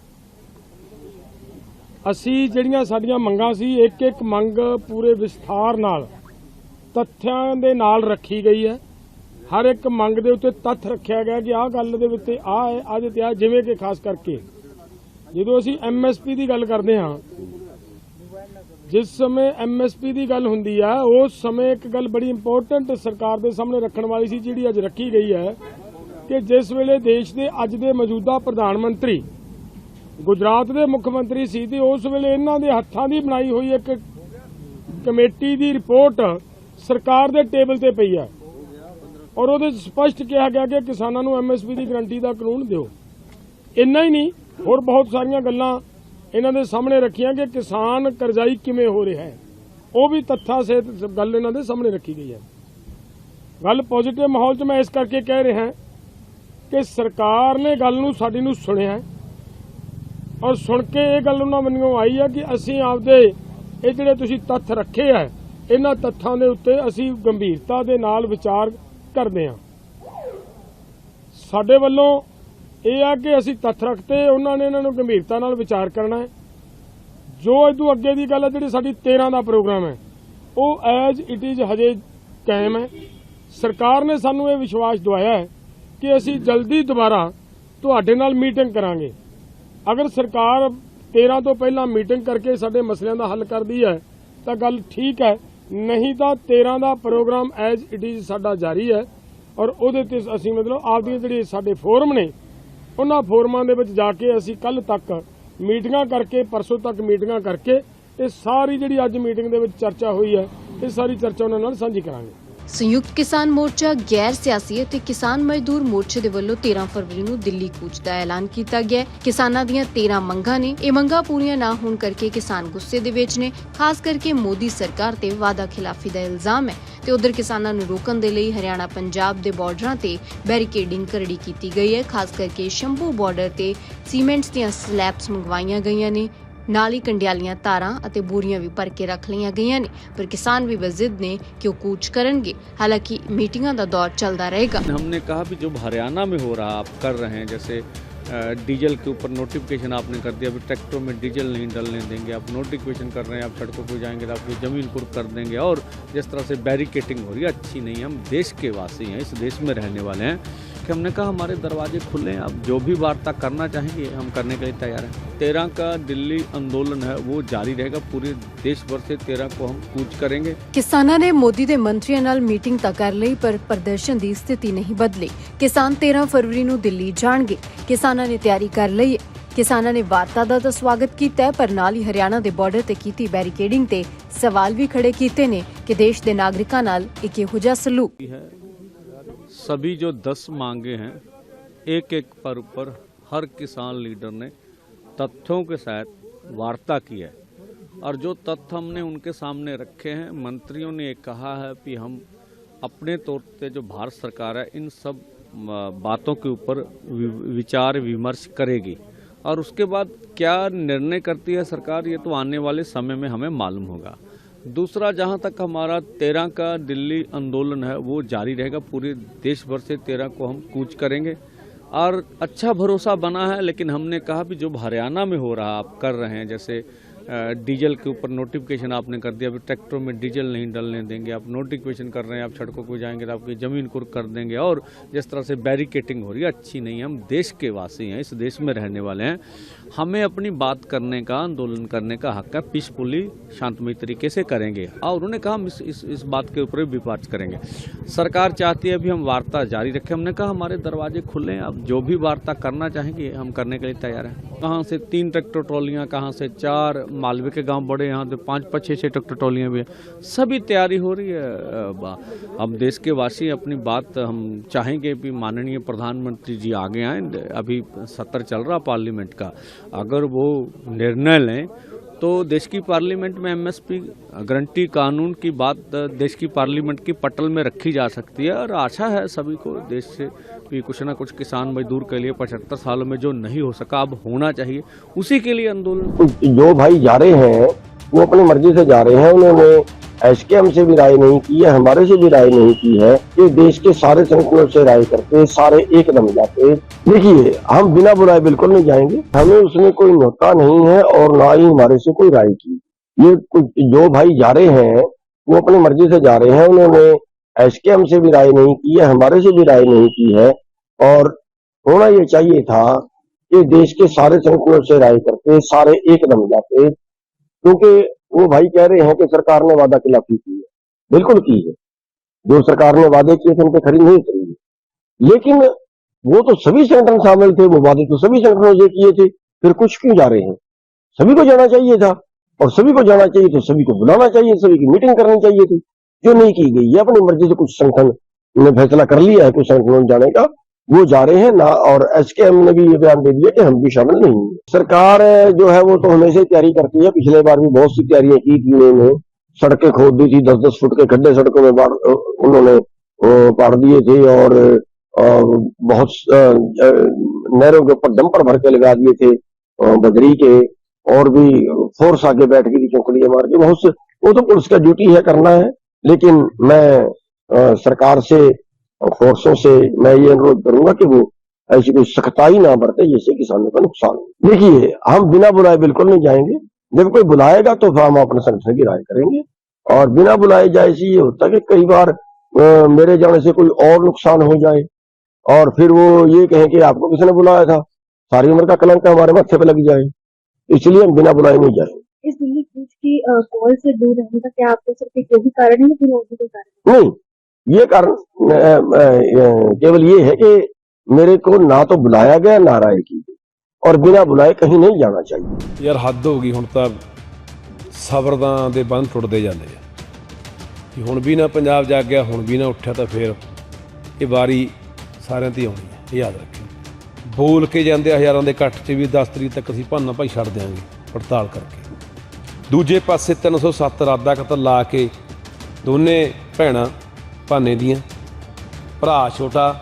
ਅਸੀਂ ਜਿਹੜੀਆਂ ਸਾਡੀਆਂ ਮੰਗਾਂ ਸੀ ਇੱਕ ਇੱਕ ਮੰਗ ਪੂਰੇ ਵਿਸਥਾਰ ਨਾਲ ਤੱਥਾਂ ਦੇ ਨਾਲ ਰੱਖੀ ਗਈ ਹੈ। ਹਰ ਇੱਕ ਮੰਗ ਦੇ ਉੱਤੇ ਤੱਥ ਰੱਖਿਆ ਗਿਆ ਕਿ ਆਹ ਗੱਲ ਦੇ ਵਿੱਚ ਆਹ ਹੈ ਅੱਜ ਤੇ ਆਹ ਜਿਵੇਂ ਕਿ ਖਾਸ ਕਰਕੇ ਜਦੋਂ ਅਸੀਂ ਐਮਐਸਪੀ ਦੀ ਗੱਲ ਕਰਦੇ ਹਾਂ, ਜਿਸ ਸਮੇਂ ਐਮਐਸਪੀ ਦੀ ਗੱਲ ਹੁੰਦੀ ਆ, ਉਸ ਸਮੇਂ ਇੱਕ ਗੱਲ ਬੜੀ ਇੰਪੋਰਟੈਂਟ ਸਰਕਾਰ ਦੇ ਸਾਹਮਣੇ ਰੱਖਣ ਵਾਲੀ ਸੀ, ਜਿਹੜੀ ਅੱਜ ਰੱਖੀ ਗਈ ਹੈ ਕਿ ਜਿਸ ਵੇਲੇ ਦੇਸ਼ ਦੇ ਅੱਜ ਦੇ ਮੌਜੂਦਾ ਪ੍ਰਧਾਨ ਮੰਤਰੀ ਗੁਜਰਾਤ ਦੇ ਮੁੱਖ ਮੰਤਰੀ ਸੀ ਤੇ ਉਸ ਵੇਲੇ ਇਹਨਾਂ ਦੇ ਹੱਥਾਂ ਦੀ ਬਣਾਈ ਹੋਈ ਇੱਕ ਕਮੇਟੀ ਦੀ ਰਿਪੋਰਟ ਸਰਕਾਰ ਦੇ ਟੇਬਲ ਤੇ ਪਈ ਹੈ। ਔਰ ਉਹਦੇ 'ਚ ਸਪਸ਼ਟ ਕਿਹਾ ਗਿਆ ਕਿ ਕਿਸਾਨਾਂ ਨੂੰ ਐਮਐਸਪੀ ਦੀ ਗਰੰਟੀ ਦਾ ਕਾਨੂੰਨ ਦਿਓ। ਇੰਨਾ ਹੀ ਨਹੀਂ, ਹੋਰ ਬਹੁਤ ਸਾਰੀਆਂ ਗੱਲਾਂ ਇਹਨਾਂ ਦੇ ਸਾਹਮਣੇ ਰੱਖੀਆਂ ਕਿ ਕਿਸਾਨ ਕਰਜ਼ਾਈ ਕਿਵੇਂ ਹੋ ਰਿਹਾ ਹੈ। ਉਹ ਵੀ ਤੱਥਾਂ ਸਹਿਤ ਗੱਲ ਇਹਨਾਂ ਦੇ ਸਾਹਮਣੇ ਰੱਖੀ ਗਈ ਹੈ। ਗੱਲ ਪੋਜ਼ਿਟਿਵ ਮਾਹੌਲ 'ਚ ਮੈਂ ਇਸ ਕਰਕੇ ਕਹਿ ਰਿਹਾ ਕਿ ਸਰਕਾਰ ਨੇ ਗੱਲ ਨੂੰ ਸਾਡੀ ਨੂੰ ਸੁਣਿਆ ਔਰ ਸੁਣ ਕੇ ਇਹ ਗੱਲ ਉਹਨਾਂ ਮੰਨਿਓ ਆਈ ਹੈ ਕਿ ਅਸੀਂ ਆਪਦੇ ਇਹ ਜਿਹੜੇ ਤੁਸੀਂ ਤੱਥ ਰੱਖੇ ਆ, ਇਹਨਾਂ ਤੱਥਾਂ ਦੇ ਉੱਤੇ ਅਸੀਂ ਗੰਭੀਰਤਾ ਦੇ ਨਾਲ ਵਿਚਾਰ ਕਰਦੇ ਹਾਂ। ਸਾਡੇ ਵੱਲੋਂ ਇਹ ਆ ਕਿ ਅਸੀਂ ਤੱਥ ਰੱਖਤੇ, ਉਹਨਾਂ ਨੇ ਇਹਨਾਂ ਨੂੰ ਗੰਭੀਰਤਾ ਨਾਲ ਵਿਚਾਰ ਕਰਨਾ ਹੈ। ਜੋ ਇਦੋਂ ਅੱਗੇ ਦੀ ਗੱਲ ਹੈ, ਜਿਹੜੀ ਸਾਡੀ 13 ਦਾ ਪ੍ਰੋਗਰਾਮ ਹੈ, ਉਹ ਐਜ਼ ਇਟ ਇਜ਼ ਹਜੇ ਕਾਇਮ ਹੈ। ਸਰਕਾਰ ਨੇ ਸਾਨੂੰ ਇਹ ਵਿਸ਼ਵਾਸ ਦਿਵਾਇਆ ਹੈ ਕਿ ਅਸੀਂ ਜਲਦੀ ਦੁਬਾਰਾ ਤੁਹਾਡੇ ਨਾਲ ਮੀਟਿੰਗ ਕਰਾਂਗੇ। ਅਗਰ ਸਰਕਾਰ 13 ਤੋਂ ਪਹਿਲਾਂ ਮੀਟਿੰਗ ਕਰਕੇ ਸਾਡੇ ਮਸਲਿਆਂ ਦਾ ਹੱਲ ਕਰਦੀ ਹੈ, ਤਾਂ ਗੱਲ ਠੀਕ ਹੈ। ਨਹੀਂ ਤਾਂ 13 ਦਾ ਪ੍ਰੋਗਰਾਮ ਐਜ਼ ਇਟ ਇਜ਼ ਸਾਡਾ ਜਾਰੀ ਹੈ। ਔਰ ਉਹਦੇ ਤੇ ਅਸੀਂ ਮਤਲਬ ਆਪਦੀਆਂ ਜਿਹੜੇ ਸਾਡੇ ਫੋਰਮ ਨੇ, ਉਹਨਾਂ ਫੋਰਮਾਂ ਦੇ ਵਿੱਚ ਜਾ ਕੇ ਅਸੀਂ ਕੱਲ ਤੱਕ ਮੀਟਿੰਗਾਂ ਕਰਕੇ, ਪਰਸੋਂ ਤੱਕ ਮੀਟਿੰਗਾਂ ਕਰਕੇ, ਇਹ ਸਾਰੀ ਜਿਹੜੀ ਅੱਜ ਮੀਟਿੰਗ ਦੇ ਵਿੱਚ ਚਰਚਾ ਹੋਈ ਹੈ, ਇਹ ਸਾਰੀ ਚਰਚਾ ਉਹਨਾਂ ਨਾਲ ਸਾਂਝੀ ਕਰਾਂਗੇ। ਸੰਯੁਕਤ ਕਿਸਾਨ ਮੋਰਚਾ ਗੈਰ ਸਿਆਸੀ ਅਤੇ ਕਿਸਾਨ ਮਜ਼ਦੂਰ ਮੋਰਚੇ ਦੇ ਵੱਲੋਂ 13 ਫਰਵਰੀ ਨੂੰ ਦਿੱਲੀ ਕੂਚ ਦਾ ਐਲਾਨ ਕੀਤਾ ਗਿਆ ਕਿਸਾਨਾਂ ਦੀਆਂ 13 ਮੰਗਾਂ ਨੇ। ਇਹ ਮੰਗਾਂ ਪੂਰੀਆਂ ਨਾ ਹੋਣ ਕਰਕੇ ਕਿਸਾਨ ਗੁੱਸੇ ਦੇ ਵਿੱਚ ਨੇ। ਖਾਸ ਕਰਕੇ ਮੋਦੀ ਸਰਕਾਰ ਤੇ ਵਾਅਦਾ ਖਿਲਾਫੀ ਦਾ ਇਲਜ਼ਾਮ ਹੈ ਤੇ ਉਧਰ ਕਿਸਾਨਾਂ ਨੂੰ ਰੋਕਣ ਦੇ ਲਈ ਹਰਿਆਣਾ ਪੰਜਾਬ ਦੇ ਬਾਰਡਰਾਂ ਤੇ ਬੈਰੀਕੇਡਿੰਗ ਕਰੜੀ ਕੀਤੀ ਗਈ ਹੈ। ਖਾਸ ਕਰਕੇ ਸ਼ੰਭੂ ਬਾਰਡਰ ਤੇ ਸੀਮੈਂਟਸ ਦੀਆਂ ਸਲੈਬਸ ਮੰਗਵਾਈਆਂ ਗਈਆਂ ਨੇ। ਨਾਲ ਹੀ ਕੰਡਿਆਲੀਆਂ ਤਾਰਾਂ ਅਤੇ ਬੋਰੀਆਂ ਵੀ ਭਰ ਕੇ ਰੱਖ ਲਈਆਂ ਗਈਆਂ ਨੇ ਪਰ ਕਿਸਾਨ ਵੀ ਬਜ਼ਿੱਦ ਨੇ ਕਿ ਉਹ ਕੂਚ ਕਰਨਗੇ ਹਾਲਾਂਕਿ ਮੀਟਿੰਗਾਂ ਦਾ ਦੌਰ ਚੱਲਦਾ ਰਹੇਗਾ हमने कहा भी जो हरियाणा में हो रहा आप कर रहे हैं जैसे अ, डीजल के ऊपर नोटिफिकेशन आपने कर दिया अभी ट्रैक्टरों में डीजल नहीं डलने देंगे आप नोटिफिकेशन कर रहे हैं आप सड़कों पर जाएंगे तो आपकी ज़मीन कुर्क कर देंगे और जिस तरह से बैरिकेटिंग हो रही है अच्छी नहीं है हम देश के वासी हैं इस देश में रहने वाले हैं कि हमने कहा हमारे दरवाजे खुले हैं आप जो भी वार्ता करना चाहेंगे हम करने के लिए तैयार हैं तेरह का दिल्ली आंदोलन है वो जारी रहेगा पूरे देश भर से तेरह को हम कूच करेंगे ਕਿਸਾਨਾਂ ਨੇ ਮੋਦੀ ਦੇ ਮੰਤਰੀਆਂ ਨਾਲ ਮੀਟਿੰਗ ਤਾਂ ਕਰ ਲਈ ਪਰ ਪ੍ਰਦਰਸ਼ਨ ਦੀ ਸਥਿਤੀ ਨਹੀਂ ਬਦਲੀ ਕਿਸਾਨ 13 ਫਰਵਰੀ ਨੂੰ ਦਿੱਲੀ ਜਾਣਗੇ ਕਿਸਾਨਾਂ ਨੇ ਤਿਆਰੀ ਕਰ ਲਈ ਹੈ ਕਿਸਾਨਾਂ ਨੇ ਵਾਰਤਾ ਦਾ ਤਾਂ ਸਵਾਗਤ ਕੀਤਾ ਹੈ ਪਰ ਨਾਲ ਹੀ ਹਰਿਆਣਾ ਦੇ ਬਾਰਡਰ ਤੇ ਕੀਤੀ ਬੈਰੀਕੇਡਿੰਗ ਤੇ ਸਵਾਲ ਵੀ ਖੜੇ ਕੀਤੇ ਨੇ ਕਿ ਦੇਸ਼ ਦੇ ਨਾਗਰਿਕਾਂ ਨਾਲ ਇਹ ਕਿਹੋ ਜਿਹਾ ਸਲੂਕ है सभी जो दस मांगे हैं एक एक पर ऊपर हर किसान लीडर ने तथ्यों के साथ वार्ता की है। और जो तथ्य हमने उनके सामने रखे हैं, मंत्रियों ने कहा है कि हम अपने तौर पे जो भारत सरकार है, इन सब बातों के ऊपर विचार विमर्श करेगी। और उसके बाद क्या निर्णय करती है सरकार, ये तो आने वाले समय में हमें मालूम होगा। दूसरा, जहाँ तक हमारा तेरह का दिल्ली आंदोलन है, वो जारी रहेगा। पूरे देश भर से तेरह को हम कूच करेंगे। और अच्छा भरोसा बना है, लेकिन हमने कहा भी जो हरियाणा में हो रहा, आप कर रहे हैं, जैसे डीजल के ऊपर नोटिफिकेशन आपने कर दिया अभी ट्रैक्टरों में डीजल नहीं डलने देंगे। आप नोटिफिकेशन कर रहे हैं आप सड़कों को जाएँगे तो आपकी ज़मीन कुर्क कर देंगे। और जिस तरह से बैरिकेटिंग हो रही है अच्छी नहीं है। हम देश के वासी हैं इस देश में रहने वाले हैं। हमें अपनी बात करने का आंदोलन करने का हक है। पीसफुली शांतमय तरीके से करेंगे। और उन्होंने कहा हम इस, इस, इस बात के ऊपर भी विचार करेंगे। सरकार चाहती है अभी हम वार्ता जारी रखें। हमने कहा हमारे दरवाजे खुले हैं। आप जो भी वार्ता करना चाहेंगे हम करने के लिए तैयार हैं। कहाँ से तीन ट्रैक्टर ट्रॉलियाँ, कहाँ से चार? मालवे के गाँव बड़े यहाँ से पाँच पाँच छः छः ट्रैक्टर ट्रॉलियाँ भी हैं। सभी तैयारी हो रही है अब हम देश के वासी, अपनी बात हम चाहेंगे भी माननीय प्रधानमंत्री जी आगे आए। अभी सत्र चल रहा पार्लियामेंट का। अगर वो निर्णय लें तो देश की पार्लियामेंट में एमएसपी गारंटी कानून की बात, देश की पार्लियामेंट की पटल में रखी जा सकती है और आशा है सभी को देश से भी कुछ ना कुछ किसान मजदूर के लिए पचहत्तर सालों में जो नहीं हो सका, अब होना चाहिए। उसी के लिए आंदोलन जो भाई जा रहे हैं, वो अपनी मर्ज़ी से जा रहे हैं उन्होंने एसकेएम से भी राय नहीं की है, हमारे से भी राय नहीं की है कि देश के सारे संगठनों से राय करते, सारे एकदम जाते। देखिए, हम बिना बुलाए बिल्कुल नहीं जाएँगे। हमें उसमें कोई न्योता नहीं है और ना ही हमारे से कोई राय की। ये जो भाई जा रहे हैं, वो अपनी मर्ज़ी से जा रहे हैं, उन्होंने एसकेएम से भी राय नहीं की है, हमारे से भी राय नहीं की है। और होना ये चाहिए था कि देश के सारे संगठनों से राय करते, सारे एकदम जाते। क्योंकि वो भाई कह रहे हैं कि सरकार ने वादा खिलाफी की है बिल्कुल की है जो सरकार ने वादे किए थे उन पर खरी नहीं है लेकिन वो तो सभी संगठन शामिल थे, वो वादे तो सभी संगठनों से किए थे। फिर कुछ क्यों जा रहे हैं? सभी को जाना चाहिए था। और सभी को जाना चाहिए तो सभी को बुलाना चाहिए, सभी की मीटिंग करनी चाहिए थी। जो नहीं की गई है, अपनी मर्ज़ी से कुछ संगठन ने फैसला कर लिया है, कुछ संगठनों में जाने का वो जा रहे हैं ना, और एसकेएम ने भी ये बयान दे दिया कि हम भी शामिल नहीं सरकार जो है वो तो हमेशा ही तैयारी करती है। पिछले बार भी बहुत सी तैयारियाँ की थी उन्होंने। सड़कें खोद दी थी दस दस फुट के खड्डे सड़कों में उन्होंने पाड़ दिए थे और बहुत नहरों के ऊपर डंपर भर के लगा दिए थे बजरी के, और भी फोर्स आगे बैठ गई थी चौकड़ियाँ मार के बहुत से, वो तो पुलिस का ड्यूटी है करना है, लेकिन मैं सरकार से और फोर्सों से मैं ये अनुरोध करूँगा कि वो ऐसी कोई सख्ताई ना बरते जिससे किसानों का नुकसान हो। देखिए हम बिना बुलाए बिल्कुल नहीं जाएँगे। जब कोई बुलाएगा तो हम अपने संगठन की राय करेंगे। और बिना बुलाए जाए से ये होता है कि कई बार मेरे जाने से कोई और नुकसान हो जाए। और फिर वो ये कहें कि आपको किसने बुलाया था? सारी उम्र का कलंक हमारे मत्थे पे लग जाए। इसलिए हम बिना बुलाए नहीं जाएँगे। इस दिल्ली कूच की कॉल से दूर रहने का क्या आपको सिर्फ़ एक कारण है कोई कारण नहीं ये कारण अ, अ, अ, केवल ये है कि मेरे को ना तो बुलाया गया ना राय की गई और बिना बुलाए कहीं नहीं जाना चाहिए ਯਾਰ ਹੱਦ ਹੋ ਗਈ ਹੁਣ ਤਾਂ ਸਬਰਦਾਂ ਦੇ ਬੰਦ ਟੁੱਟਦੇ ਜਾਂਦੇ ਆ ਕਿ ਹੁਣ ਵੀ ਨਾ ਪੰਜਾਬ ਜਾਗ ਗਿਆ ਹੁਣ ਵੀ ਨਾ ਉੱਠਿਆ ਤਾਂ ਫਿਰ ਇਹ ਵਾਰੀ ਸਾਰਿਆਂ ਤੇ ਆਉਣੀ ਹੈ ਇਹ ਯਾਦ ਰੱਖਿਓ ਬੋਲ ਕੇ ਜਾਂਦੇ ਆ ਹਜ਼ਾਰਾਂ ਦੇ ਇਕੱਠ 'ਚ ਵੀ 10 ਤਰੀਕ ਤੱਕ ਅਸੀਂ ਭਾਨਾ ਭਾਈ ਛੱਡ ਦਿਆਂਗੇ ਪੜਤਾਲ ਕਰਕੇ ਦੂਜੇ ਪਾਸੇ 307 ਰਾਦਾ ਕਤਲ ਲਾ ਕੇ ਦੋਨੇ ਭੈਣਾਂ ਭਾਨੇ ਦੀਆਂ। ਭਰਾ ਛੋਟਾ,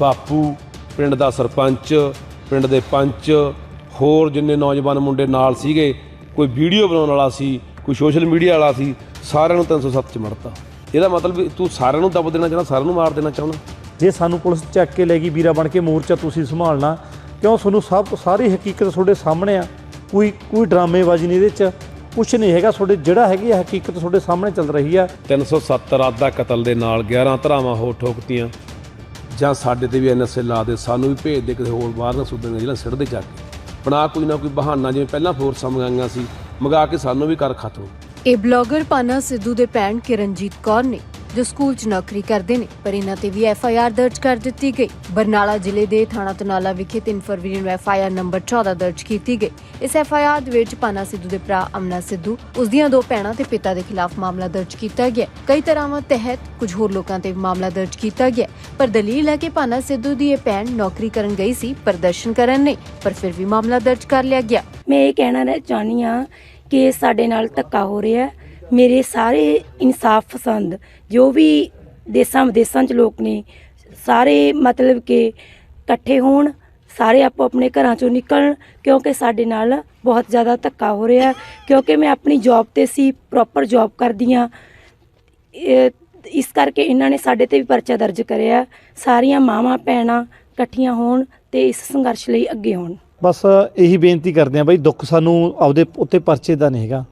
ਬਾਪੂ, ਪਿੰਡ ਦਾ ਸਰਪੰਚ, ਪਿੰਡ ਦੇ ਪੰਚ, ਹੋਰ ਜਿੰਨੇ ਨੌਜਵਾਨ ਮੁੰਡੇ ਨਾਲ ਸੀਗੇ, ਕੋਈ ਵੀਡੀਓ ਬਣਾਉਣ ਵਾਲਾ ਸੀ, ਕੋਈ ਸੋਸ਼ਲ ਮੀਡੀਆ ਵਾਲਾ ਸੀ, ਸਾਰਿਆਂ ਨੂੰ 307 ਚ ਮਰਤਾ। ਇਹਦਾ ਮਤਲਬ ਤੂੰ ਸਾਰਿਆਂ ਨੂੰ ਦਬ ਦੇਣਾ ਚਾਹੁੰਦਾ, ਸਾਰਿਆਂ ਨੂੰ ਮਾਰ ਦੇਣਾ ਚਾਹੁੰਦਾ? ਜੇ ਸਾਨੂੰ ਪੁਲਿਸ ਚੱਕ ਕੇ ਲੈ ਗਈ, ਵੀਰਾ ਬਣ ਕੇ, ਮੋਰਚਾ ਤੁਸੀਂ ਸੰਭਾਲਣਾ, ਕਿਉਂ? ਤੁਹਾਨੂੰ ਸਭ, ਸਾਰੀ ਹਕੀਕਤ ਤੁਹਾਡੇ ਸਾਹਮਣੇ ਆ। ਕੋਈ ਕੋਈ ਡਰਾਮੇਬਾਜ਼ੀ ਨਹੀਂ ਇਹਦੇ 'ਚ। ਕੁਝ ਨਹੀਂ ਹੈਗਾ ਤੁਹਾਡੇ ਜਿਹੜਾ ਹੈਗੀ ਹਕੀਕਤ ਤੁਹਾਡੇ ਸਾਹਮਣੇ ਚੱਲ ਰਹੀ ਆ। 370 ਰਾਦਾ ਕਤਲ ਦੇ ਨਾਲ 11 ਧਰਾਵਾਂ ਹੋ ਠੋਕਤੀਆਂ। ਜਾਂ ਸਾਡੇ ਤੇ ਵੀ ਐਨਐਸਏ ਲਾ ਦੇ ਸਾਨੂੰ ਵੀ ਭੇਜ ਦੇ ਕਿਸੇ ਹੋਰ ਬਾਹਰ ਨਾ ਸੂਬੇ ਦੇ ਜਿਹੜਾ ਸਿੱਟਦੇ ਚੱਕ ਕੇ। ਬਣਾ ਕੋਈ ਨਾ ਕੋਈ ਬਹਾਨਾ ਜਿਵੇਂ ਪਹਿਲਾਂ ਫੋਰਸਾਂ ਮੰਗਾਈਆਂ ਸੀ ਮੰਗਾ ਕੇ ਸਾਨੂੰ ਵੀ ਕਰ ਖਤਮ। ਇਹ ਬਲੌਗਰ ਪਾਨਾ ਸਿੱਧੂ ਦੇ ਭੈਣ ਕਿਰਨਜੀਤ ਕੌਰ ਨੇ। ਜੋ ਸਕੂਲ 'ਚ ਨੌਕਰੀ ਕਰਦੇ ਨੇ, ਪਰ ਇਹਨਾਂ ਤੇ ਵੀ ਐਫ ਆਈ ਆਰ ਦਰਜ ਕਰ ਦਿੱਤੀ ਗਈ। ਬਰਨਾਲਾ ਜ਼ਿਲ੍ਹੇ ਦੇ ਥਾਣਾ ਤਨਾਲਾ ਵਿਖੇ 3 ਫਰਵਰੀ ਨੂੰ ਐਫ ਆਈ ਆਰ ਨੰਬਰ 14 ਦਰਜ ਕੀਤੀ ਗਈ। ਇਸ ਐਫ ਆਈ ਆਰ ਦੇ ਵਿੱਚ ਪਾਨਾ ਸਿੱਧੂ ਦੇ ਭਰਾ ਅਮਨਾ ਸਿੱਧੂ, ਉਸ ਦੀਆਂ ਦੋ ਭੈਣਾਂ ਤੇ ਪਿਤਾ ਦੇ ਖਿਲਾਫ ਮਾਮਲਾ ਦਰਜ ਕੀਤਾ ਗਿਆ ਕਈ ਤਰ੍ਹਾਂਵਾਂ ਤਹਿਤ ਕੁਝ ਹੋਰ ਲੋਕਾਂ ਤੇ ਮਾਮਲਾ ਦਰਜ ਕੀਤਾ ਗਿਆ ਪਰ ਦਲੀਲ ਹੈ ਕਿ ਪਾਨਾ ਸਿੱਧੂ ਦੀ ਇਹ ਭੈਣ ਨੌਕਰੀ ਕਰਨ ਗਈ ਸੀ, ਪ੍ਰਦਰਸ਼ਨ ਕਰਨ ਨਹੀਂ ਪਰ ਫਿਰ ਵੀ ਮਾਮਲਾ ਦਰਜ ਕਰ ਲਿਆ ਗਿਆ। ਮੈਂ ਇਹ ਕਹਿਣਾ ਚਾਹੁੰਦੀ ਹਾਂ ਕਿ ਸਾਡੇ ਨਾਲ ਧੱਕਾ ਹੋ ਰਿਹਾ ਹੈ। ਮੇਰੇ ਸਾਰੇ ਇਨਸਾਫ ਪਸੰਦ, ਜੋ ਵੀ ਦੇਸਾਂ ਵਿਦੇਸਾਂ 'ਚ ਲੋਕ ਨੇ, ਸਾਰੇ ਮਤਲਬ ਕਿ ਇਕੱਠੇ ਹੋਣ, ਸਾਰੇ ਆਪੋ ਆਪਣੇ ਘਰਾਂ ਚੋਂ ਨਿਕਲਣ, ਕਿਉਂਕਿ ਸਾਡੇ ਨਾਲ ਬਹੁਤ ਜ਼ਿਆਦਾ ਧੱਕਾ ਹੋ ਰਿਹਾ, ਕਿਉਂਕਿ ਮੈਂ ਆਪਣੀ ਜੌਬ ਤੇ ਸੀ ਪ੍ਰੋਪਰ ਜੌਬ ਕਰਦੀ ਹਾਂ। ਇਸ ਕਰਕੇ ਇਹਨਾਂ ਨੇ ਸਾਡੇ ਤੇ ਵੀ ਪਰਚਾ ਦਰਜ ਕਰਿਆ। ਸਾਰੀਆਂ ਮਾਵਾਂ, ਭੈਣਾਂ ਇਕੱਠੀਆਂ ਹੋਣ ਤੇ ਇਸ ਸੰਘਰਸ਼ ਲਈ ਅੱਗੇ ਹੋਣ। ਬਸ ਇਹੀ ਬੇਨਤੀ ਕਰਦੇ ਆ ਬਈ, ਦੁੱਖ ਸਾਨੂੰ ਆਪਦੇ ਉੱਤੇ ਪਰਚੇ ਦਾ ਨਹੀਂ ਹੈਗਾ।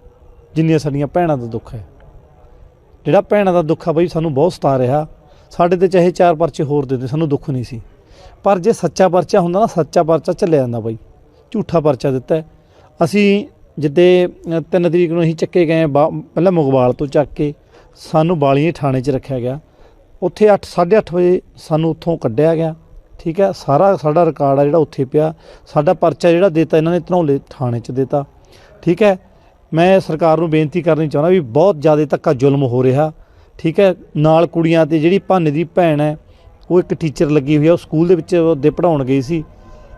ਜਿੰਨੀਆਂ ਸਾਡੀਆਂ ਭੈਣਾਂ ਦਾ ਦੁੱਖ ਹੈ। ਜਿਹੜਾ ਭੈਣਾਂ ਦਾ ਦੁੱਖ ਆ ਬਈ, ਸਾਨੂੰ ਬਹੁਤ ਸਤਾ ਰਿਹਾ। ਸਾਡੇ ਤੇ ਚਾਹੇ ਚਾਰ ਪਰਚੇ ਹੋਰ ਦੇ ਦੇ, ਸਾਨੂੰ ਦੁੱਖ ਨਹੀਂ ਸੀ। ਪਰ ਜੇ ਸੱਚਾ ਪਰਚਾ ਹੁੰਦਾ ਨਾ, ਸੱਚਾ ਪਰਚਾ ਚੱਲਿਆ ਜਾਂਦਾ ਬਈ। ਝੂਠਾ ਪਰਚਾ ਦਿੱਤਾ ਅਸੀਂ ਜਿੱਦੇ 3 ਤਰੀਕ ਨੂੰ ਅਸੀਂ ਚੱਕੇ ਗਏ ਬਾ- ਪਹਿਲਾਂ ਮੁਗਵਾਲ ਤੋਂ ਚੱਕ ਕੇ, ਸਾਨੂੰ ਬਾਲੀਏ ਥਾਣੇ 'ਚ ਰੱਖਿਆ ਗਿਆ। ਉੱਥੇ 8 8:30 ਵਜੇ ਸਾਨੂੰ ਉੱਥੋਂ ਕੱਢਿਆ ਗਿਆ। ਠੀਕ ਹੈ? ਸਾਰਾ ਸਾਡਾ ਰਿਕਾਰਡ ਆ ਜਿਹੜਾ ਉੱਥੇ ਪਿਆ। ਸਾਡਾ ਪਰਚਾ ਜਿਹੜਾ ਦਿੱਤਾ, ਇਹਨਾਂ ਨੇ ਧਨੌਲੇ ਥਾਣੇ 'ਚ ਦਿੱਤਾ। ਠੀਕ ਹੈ? ਮੈਂ ਸਰਕਾਰ ਨੂੰ ਬੇਨਤੀ ਕਰਨੀ ਚਾਹੁੰਦਾ ਵੀ ਬਹੁਤ ਜ਼ਿਆਦਾ ਧੱਕਾ ਜ਼ੁਲਮ ਹੋ ਰਿਹਾ ਠੀਕ ਹੈ? ਨਾਲ ਕੁੜੀਆਂ ਤੇ ਜਿਹੜੀ ਭਾਨੇ ਦੀ ਭੈਣ ਹੈ ਉਹ ਇੱਕ ਟੀਚਰ ਲੱਗੀ ਹੋਈ ਆ ਉਹ ਸਕੂਲ ਦੇ ਵਿੱਚ ਉਹਦੇ ਪੜਾਉਣ ਗਈ ਸੀ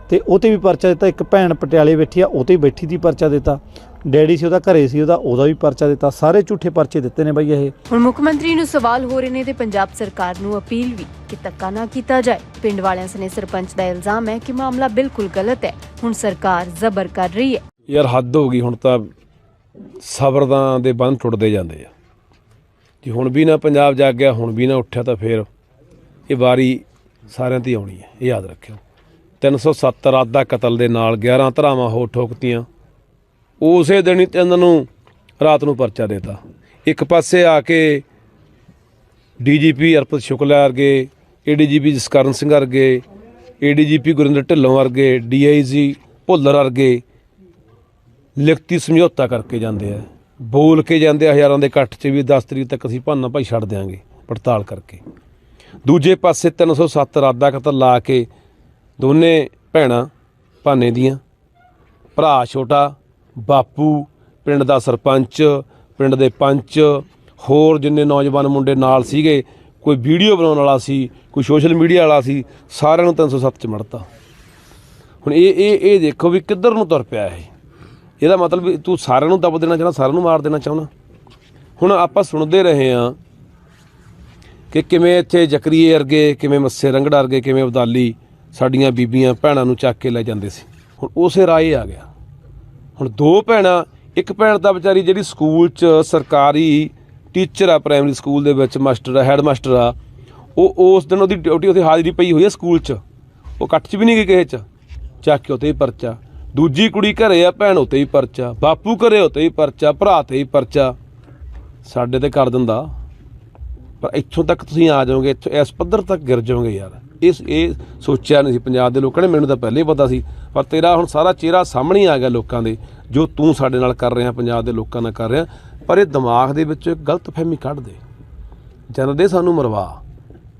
ਤੇ ਉਹ ਤੇ ਵੀ ਪਰਚਾ ਦਿੱਤਾ ਇੱਕ ਭੈਣ ਪਟਿਆਲੇ ਬੈਠੀ ਆ ਉਹ ਤੇ ਵੀ ਬੈਠੀ ਦੀ ਪਰਚਾ ਦਿੱਤਾ। ਡੈਡੀ ਸੀ ਉਹਦਾ ਘਰੇ ਸੀ ਉਹਦਾ ਉਹਦਾ ਵੀ ਪਰਚਾ ਦਿੱਤਾ। ਸਾਰੇ ਝੂਠੇ ਪਰਚੇ ਦਿੱਤੇ ਨੇ ਬਈ ਇਹ। ਹੁਣ ਮੁੱਖ ਮੰਤਰੀ ਨੂੰ ਸਵਾਲ ਹੋ ਰਹੇ ਨੇ ਤੇ ਪੰਜਾਬ ਸਰਕਾਰ ਨੂੰ ਅਪੀਲ ਵੀ ਕਿ ਧੱਕਾ ਨਾ ਕੀਤਾ ਜਾਏ। ਪਿੰਡ ਵਾਲਿਆਂ ਸਨੇ ਸਰਪੰਚ ਦਾ ਇਲਜ਼ਾਮ ਹੈ ਕਿ ਮਾਮਲਾ ਬਿਲਕੁਲ ਗਲਤ ਹੈ। ਹੁਣ ਸਰਕਾਰ ਜ਼ਬਰ ਕਰ ਰਹੀ ਹੈ। ਯਾਰ ਹੱਦ ਹੋ ਗਈ ਹੁਣ ਤਾਂ ਸਬਰਦਾਂ ਦੇ ਬੰਦ ਟੁੱਟਦੇ ਜਾਂਦੇ ਆ। ਜੇ ਹੁਣ ਵੀ ਨਾ ਪੰਜਾਬ ਜਾਗ ਗਿਆ, ਹੁਣ ਵੀ ਨਾ ਉੱਠਿਆ ਤਾਂ ਫੇਰ ਇਹ ਵਾਰੀ ਸਾਰਿਆਂ ਤੇ ਆਉਣੀ ਹੈ, ਇਹ ਯਾਦ ਰੱਖਿਓ। 370 ਰਾਤ ਦਾ ਕਤਲ ਦੇ ਨਾਲ 11 ਧਰਾਵਾਂ ਹੋ ਠੋਕਤੀਆਂ। ਉਸੇ ਦਿਨ ਹੀ ਤਿੰਨ ਨੂੰ ਰਾਤ ਨੂੰ ਪਰਚਾ ਦੇਤਾ। ਇੱਕ ਪਾਸੇ ਆ ਕੇ ਡੀਜੀਪੀ ਅਰਪਤ ਸ਼ੁਕਲਾ ਵਰਗੇ ਏਡੀਜੀਪੀ ਜਸਕਰਨ ਸਿੰਘ ਵਰਗੇ ਏਡੀਜੀਪੀ ਗੁਰਿੰਦਰ ਢਿੱਲੋਂ ਵਰਗੇ ਡੀਆਈਜੀ ਭੁੱਲਰ ਵਰਗੇ ਲਿਖਤੀ ਸਮਝੌਤਾ ਕਰਕੇ ਜਾਂਦੇ ਆ। ਬੋਲ ਕੇ ਜਾਂਦੇ ਆ ਹਜ਼ਾਰਾਂ ਦੇ ਇਕੱਠ 'ਚ ਵੀ 10 ਤਰੀਕ ਤੱਕ ਅਸੀਂ ਭਾਨਾ ਭਾਈ ਛੱਡ ਦਿਆਂਗੇ ਪੜਤਾਲ ਕਰਕੇ। ਦੂਜੇ ਪਾਸੇ 307 ਰਾਦਾ ਕਤਲ ਲਾ ਕੇ ਦੋਨੇ ਭੈਣਾਂ ਭਾਨੇ ਦੀਆਂ, ਭਰਾ ਛੋਟਾ, ਬਾਪੂ, ਪਿੰਡ ਦਾ ਸਰਪੰਚ, ਪਿੰਡ ਦੇ ਪੰਚ, ਹੋਰ ਜਿੰਨੇ ਨੌਜਵਾਨ ਮੁੰਡੇ ਨਾਲ ਸੀਗੇ, ਕੋਈ ਵੀਡੀਓ ਬਣਾਉਣ ਵਾਲਾ ਸੀ, ਕੋਈ ਸੋਸ਼ਲ ਮੀਡੀਆ ਵਾਲਾ ਸੀ, ਸਾਰਿਆਂ ਨੂੰ 307 ਚ ਮੜਤਾ। ਹੁਣ ਇਹ ਇਹ ਇਹ ਦੇਖੋ ਵੀ ਕਿੱਧਰ ਨੂੰ ਤੁਰ ਪਿਆ ਇਹ। ਇਹਦਾ ਮਤਲਬ ਤੂੰ ਸਾਰਿਆਂ ਨੂੰ ਦੱਬ ਦੇਣਾ ਚਾਹੁੰਦਾ, ਸਾਰਿਆਂ ਨੂੰ ਮਾਰ ਦੇਣਾ ਚਾਹੁੰਦਾ। ਹੁਣ ਆਪਾਂ ਸੁਣਦੇ ਰਹੇ ਹਾਂ ਕਿ ਕਿਵੇਂ ਇੱਥੇ ਜਕਰੀਏ ਅਰਗੇ ਕਿਵੇਂ ਮੱਸੇ ਰੰਗੜਾ ਅਰਗੇ ਕਿਵੇਂ ਅਬਦਾਲੀ ਸਾਡੀਆਂ ਬੀਬੀਆਂ ਭੈਣਾਂ ਨੂੰ ਚੱਕ ਕੇ ਲੈ ਜਾਂਦੇ ਸੀ। ਹੁਣ ਉਸੇ ਰਾਏ ਆ ਗਿਆ। ਹੁਣ ਦੋ ਭੈਣਾਂ, ਇੱਕ ਭੈਣ ਤਾਂ ਵਿਚਾਰੀ ਜਿਹੜੀ ਸਕੂਲ 'ਚ ਸਰਕਾਰੀ ਟੀਚਰ ਆ, ਪ੍ਰਾਇਮਰੀ ਸਕੂਲ ਦੇ ਵਿੱਚ ਮਾਸਟਰ ਆ ਹੈੱਡ ਮਾਸਟਰ ਆ, ਉਹ ਉਸ ਦਿਨ ਉਹਦੀ ਡਿਊਟੀ ਉੱਥੇ ਹਾਜ਼ਰੀ ਪਈ ਹੋਈ ਹੈ ਸਕੂਲ 'ਚ। ਉਹ ਕੱਟ 'ਚ ਵੀ ਨਹੀਂ ਗਈ ਕਿਸੇ 'ਚ। ਚੱਕ ਕੇ ਉੱਤੇ ਹੀ ਪਰਚਾ। ਦੂਜੀ ਕੁੜੀ ਘਰੇ ਆ, ਭੈਣ ਉੱਤੇ ਹੀ ਪਰਚਾ, ਬਾਪੂ ਘਰੇ ਉੱਤੇ ਹੀ ਪਰਚਾ, ਭਰਾ ਤੇ ਹੀ ਪਰਚਾ। ਸਾਡੇ ਤੇ ਕਰ ਦਿੰਦਾ। ਪਰ ਇੱਥੋਂ ਤੱਕ ਤੁਸੀਂ ਆ ਜਾਓਗੇ, ਇੱਥੋਂ ਇਸ ਪੱਧਰ ਤੱਕ ਗਿਰ ਜਾਓਗੇ ਯਾਰ। ਇਸ, ਇਹ ਸੋਚਿਆ ਨਹੀਂ ਸੀ ਪੰਜਾਬ ਦੇ ਲੋਕਾਂ ਨੇ, ਮੈਨੂੰ ਤਾਂ ਪਹਿਲੇ ਹੀ ਪਤਾ ਸੀ। ਪਰ ਤੇਰਾ ਹੁਣ ਸਾਰਾ ਚਿਹਰਾ ਸਾਹਮਣੇ ਆ ਗਿਆ ਲੋਕਾਂ ਦੇ, ਜੋ ਤੂੰ ਸਾਡੇ ਨਾਲ ਕਰ ਰਿਹਾ, ਪੰਜਾਬ ਦੇ ਲੋਕਾਂ ਨਾਲ ਕਰ ਰਿਹਾ। ਪਰ ਇਹ ਦਿਮਾਗ ਦੇ ਵਿੱਚ ਇੱਕ ਗਲਤ ਫਹਿਮੀ ਕੱਢ ਦੇ। ਜਨ ਦੇ ਸਾਨੂੰ ਮਰਵਾ,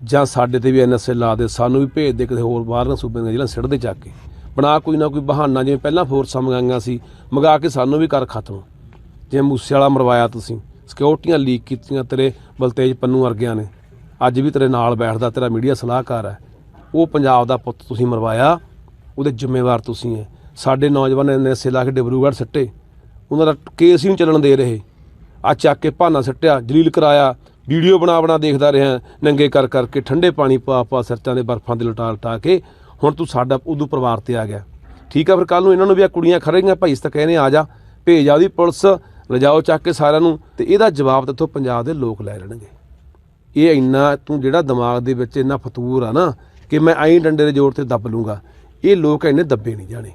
ਜਾਂ ਸਾਡੇ ਤੇ ਵੀ ਐਨਐਸਏ ਲਾ ਦੇ, ਸਾਨੂੰ ਵੀ ਭੇਜ ਦੇ ਕਿਸੇ ਹੋਰ ਬਾਹਰਲੇ ਸੂਬੇ ਦੀਆਂ ਜ਼ਿਲ੍ਹਾ ਸਿੱਟ ਦੇ ਚੱਕ ਕੇ। ਬਣਾ ਕੋਈ ਨਾ ਕੋਈ ਬਹਾਨਾ, ਜਿਵੇਂ ਪਹਿਲਾਂ ਫੋਰਸਾਂ ਮੰਗਾਈਆਂ ਸੀ, ਮੰਗਾ ਕੇ ਸਾਨੂੰ ਵੀ ਕਰ ਖਤਮ। ਜਿਵੇਂ ਮੂਸੇ ਵਾਲਾ ਮਰਵਾਇਆ ਤੁਸੀਂ ਸਿਕਿਉਰਟੀਆਂ ਲੀਕ ਕੀਤੀਆਂ ਤੇਰੇ ਬਲਤੇਜ ਪੰਨੂ ਵਰਗਿਆਂ ਨੇ। ਅੱਜ ਵੀ ਤੇਰੇ ਨਾਲ ਬੈਠਦਾ, ਤੇਰਾ ਮੀਡੀਆ ਸਲਾਹਕਾਰ ਹੈ। ਉਹ ਪੰਜਾਬ ਦਾ ਪੁੱਤ ਤੁਸੀਂ ਮਰਵਾਇਆ, ਉਹਦੇ ਜ਼ਿੰਮੇਵਾਰ ਤੁਸੀਂ ਹੈ। ਸਾਡੇ ਨੌਜਵਾਨ ਨੇ ਐਨਐਸਏ ਲਾ ਕੇ ਡਿਬਰੂਗੜ੍ਹ ਸੱਟੇ। ਉਹਨਾਂ ਦਾ ਕੇਸ ਹੀ ਨਹੀਂ ਚੱਲਣ ਦੇ ਰਹੇ। ਆ ਚੱਕ ਕੇ ਭਾਨਾ ਸੱਟਿਆ, ਜਲੀਲ ਕਰਾਇਆ, ਵੀਡੀਓ ਬਣਾ ਬਣਾ ਦੇਖਦਾ ਰਿਹਾ, ਨੰਗੇ ਕਰ ਕਰਕੇ ਠੰਡੇ ਪਾਣੀ ਪਾ ਪਾ ਸਿਰਚਾਂ ਦੇ ਬਰਫਾਂ ਦੇ ਲਟਾ ਲਟਾ ਕੇ ਹੁਣ ਤੂੰ ਸਾਡਾ ਉਦੋਂ ਪਰਿਵਾਰ ਤੇ ਆ ਗਿਆ। ਠੀਕ ਆ, ਫਿਰ ਕੱਲ ਨੂੰ ਇਹਨਾਂ ਨੂੰ ਵੀ ਆ ਕੁੜੀਆਂ ਖੜੇਗੀਆਂ ਭਾਈ ਇਸ ਤਾਂ ਕਹਿੰਦੇ ਆ ਜਾ, ਭੇਜ ਆ ਉਹਦੀ ਪੁਲਿਸ, ਲਿਜਾਓ ਚੱਕ ਕੇ ਸਾਰਿਆਂ ਨੂੰ ਤੇ ਇਹਦਾ ਜਵਾਬ ਤੇ ਇੱਥੋਂ ਪੰਜਾਬ ਦੇ ਲੋਕ ਲੈ ਲੈਣਗੇ। ਇਹ ਇੰਨਾ ਤੂੰ ਜਿਹੜਾ ਦਿਮਾਗ ਦੇ ਵਿੱਚ ਇੰਨਾ ਫਤੂਰ ਆ ਨਾ ਕਿ ਮੈਂ ਐਂ ਡੰਡੇ ਦੇ ਜ਼ੋਰ ਤੇ ਦੱਬ ਲੂੰਗਾ। ਇਹ ਲੋਕ ਇੰਨੇ ਦੱਬੇ ਨਹੀਂ ਜਾਣੇ।